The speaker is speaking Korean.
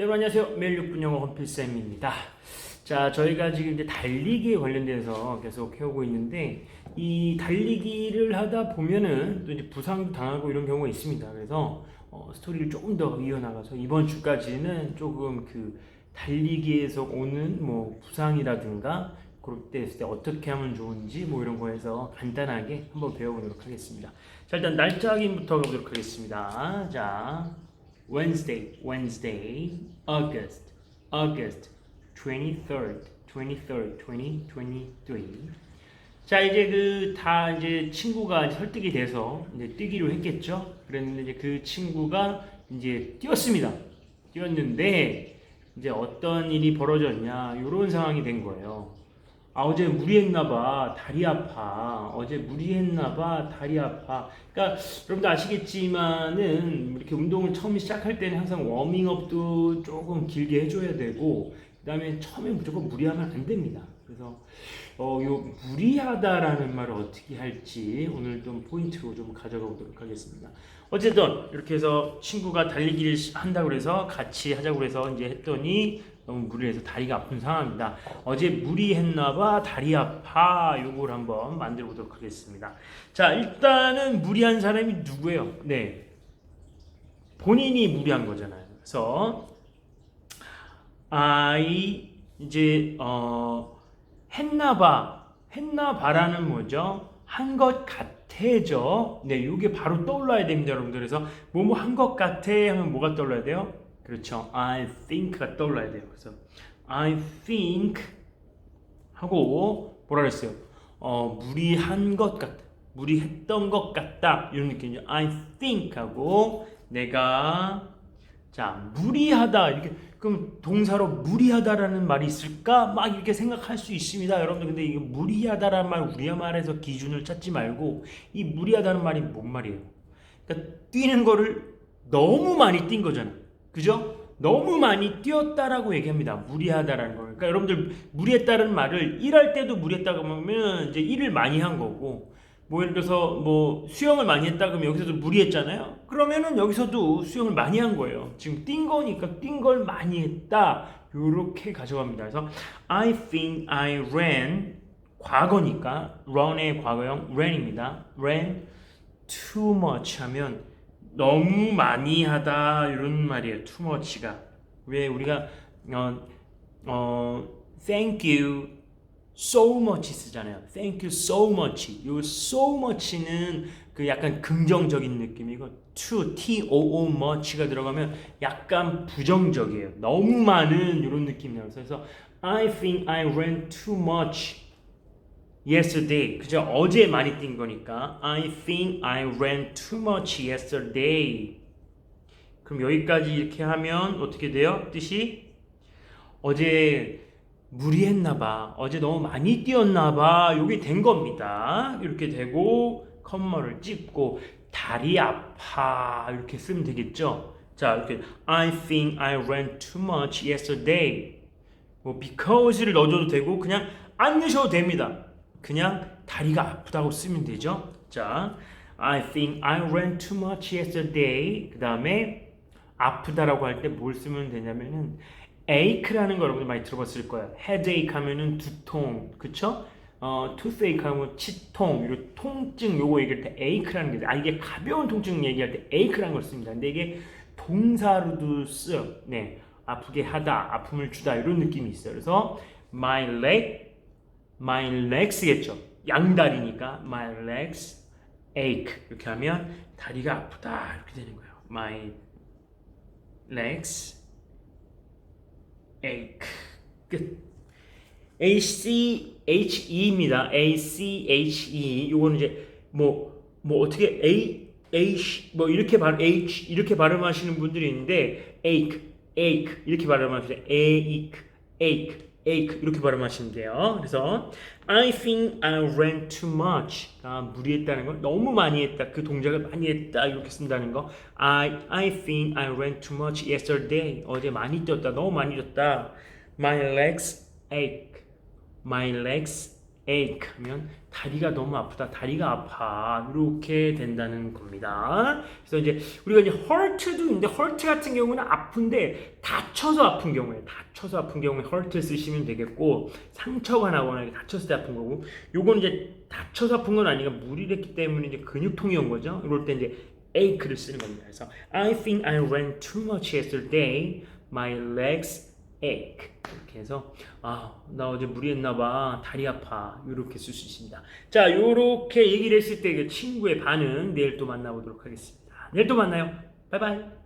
네, 여러분 안녕하세요. 매일 6분 영어 원필쌤입니다. 자, 저희가 지금 이제 달리기에 관련돼서 계속 해오고 있는데 이 달리기를 하다 보면은 또 이제 부상도 당하고 이런 경우가 있습니다. 그래서 어, 스토리를 조금 더 이어나가서 이번 주까지는 조금 그 달리기에서 오는 뭐 부상이라든가 그럴 때 있을 때 어떻게 하면 좋은지 뭐 이런 거에서 간단하게 한번 배워보도록 하겠습니다. 자, 일단 날짜 확인부터 가보도록 하겠습니다. 자, Wednesday, Wednesday, August, August 23rd, 23rd, 2023. 자, 이제 그 다 이제 친구가 설득이 돼서 이제 뛰기로 했겠죠. 그랬는데 이제 그 친구가 이제 뛰었습니다. 뛰었는데 이제 어떤 일이 벌어졌냐, 이런 상황이 된 거예요. 아 어제 무리했나봐 다리 아파. 어제 무리했나봐 다리 아파. 그러니까 여러분도 아시겠지만은 이렇게 운동을 처음 시작할 때는 항상 워밍업도 조금 길게 해줘야 되고 그 다음에 처음에 무조건 무리하면 안 됩니다. 그래서 어요 무리하다라는 말을 어떻게 할지 오늘 좀 포인트로 좀 가져가 보도록 하겠습니다. 어쨌든 이렇게 해서 친구가 달리기를 한다고 그래서 같이 하자고 그래서 이제 했더니 너무 무리해서 다리가 아픈 상황입니다. 어제 무리했나봐 다리 아파 요걸 한번 만들어 보도록 하겠습니다. 자 일단은 무리한 사람이 누구예요? 네 본인이 무리한 거잖아요. 그래서 I 이제 어 했나봐 했나봐라는 뭐죠? 한 것 같아죠. 네, 이게 바로 떠올라야 됩니다, 여러분들. 그래서 뭐뭐 한 것 같아 하면 뭐가 떠올라야 돼요? 그렇죠. I think가 떠올라야 돼요. 그래서 I think 하고 뭐라 그랬어요? 어, 무리한 것 같다. 무리했던 것 같다. 이런 느낌이죠. I think 하고 내가 자, 무리하다. 이렇게 그럼 동사로 무리하다라는 말이 있을까? 막 이렇게 생각할 수 있습니다. 여러분들 근데 이게 무리하다라는 말 우리의 말에서 기준을 찾지 말고 이 무리하다는 말이 뭔 말이에요? 그러니까 뛰는 거를 너무 많이 뛴 거잖아. 그죠? 너무 많이 뛰었다라고 얘기합니다. 무리하다라는 거. 그러니까 여러분들 무리했다는 말을 일할 때도 무리했다고 하면 이제 일을 많이 한 거고 뭐 예를 들어서 뭐 수영을 많이 했다 그러면 여기서도 무리했잖아요. 그러면은 여기서도 수영을 많이 한 거예요. 지금 뛴 거니까 뛴 걸 많이 했다. 요렇게 가져갑니다. 그래서 I think I ran 과거니까 run의 과거형 ran입니다. ran too much 하면 너무 많이 하다 이런 말이에요. much가 왜 우리가 어, 어 thank you so much 쓰잖아요. thank you so much. 요 so much는 그 약간 긍정적인 느낌이고 too t o o much가 들어가면 약간 부정적이에요. 너무 많은 이런 느낌이에요. 그래서 I think I ran too much yesterday. 그죠? 어제 많이 뛴 거니까 I think I ran too much yesterday. 그럼 여기까지 이렇게 하면 어떻게 돼요? 뜻이 어제 무리했나 봐. 어제 너무 많이 뛰었나 봐. 요게 된 겁니다. 이렇게 되고 컴마를 찍고 다리 아파 이렇게 쓰면 되겠죠? 자, 이렇게 I think I ran too much yesterday. 뭐 because를 넣어줘도 되고 그냥 안 넣으셔도 됩니다. 그냥 다리가 아프다고 쓰면 되죠. 자, I think I ran too much yesterday. 그 다음에 아프다라고 할 때 뭘 쓰면 되냐면은 ache라는 거 여러분들 많이 들어봤을 거예요. headache 하면은 두통, 그쵸? 어, toothache 하면 치통, 이런 통증 요거 얘기할 때 ache라는 게, 아 이게 가벼운 통증 얘기할 때 ache라는 걸 씁니다. 근데 이게 동사로도 써요. 네, 아프게 하다, 아픔을 주다 이런 느낌이 있어요. 그래서 my leg, my legs겠죠. 양다리니까 my legs ache 이렇게 하면 다리가 아프다 이렇게 되는 거예요. my legs ache 끝. A C H E입니다. A C H E 요거는 이제 뭐뭐 어떻게 A H 뭐 이렇게 발 H 이렇게 발음하시는 분들이 있는데 ache ache 이렇게 발음하시죠. ache ache ache 이렇게 발음하시면 돼요. 그래서 I think I ran too much. 아, 무리했다는 건 너무 많이 했다. 그 동작을 많이 했다. 이렇게 쓴다는 거. I I think I ran too much yesterday. 어제 많이 뛰었다. 너무 많이 뛰었다. My legs ache. My legs ache 하면 다리가 너무 아프다. 다리가 아파. 이렇게 된다는 겁니다. 그래서 이제 우리가 이제 hurt도 있는데 hurt 같은 경우는 아픈데 다쳐서 아픈 경우에 다쳐서 아픈 경우에 hurt 쓰시면 되겠고 상처가 나거나 다쳤을 때 아픈 거고 요건 이제 다쳐서 아픈 건 아니가 무리했기 때문에 이제 근육통이 온 거죠. 이럴 때 이제 ache를 쓰는 겁니다. 그래서 I think I ran too much yesterday. My legs ache. 이렇게 해서 아, 나 어제 무리했나 봐. 다리 아파. 이렇게 쓸 수 있습니다. 자, 요렇게 얘기를 했을 때 그 친구의 반응 내일 또 만나보도록 하겠습니다. 내일 또 만나요. 바이바이.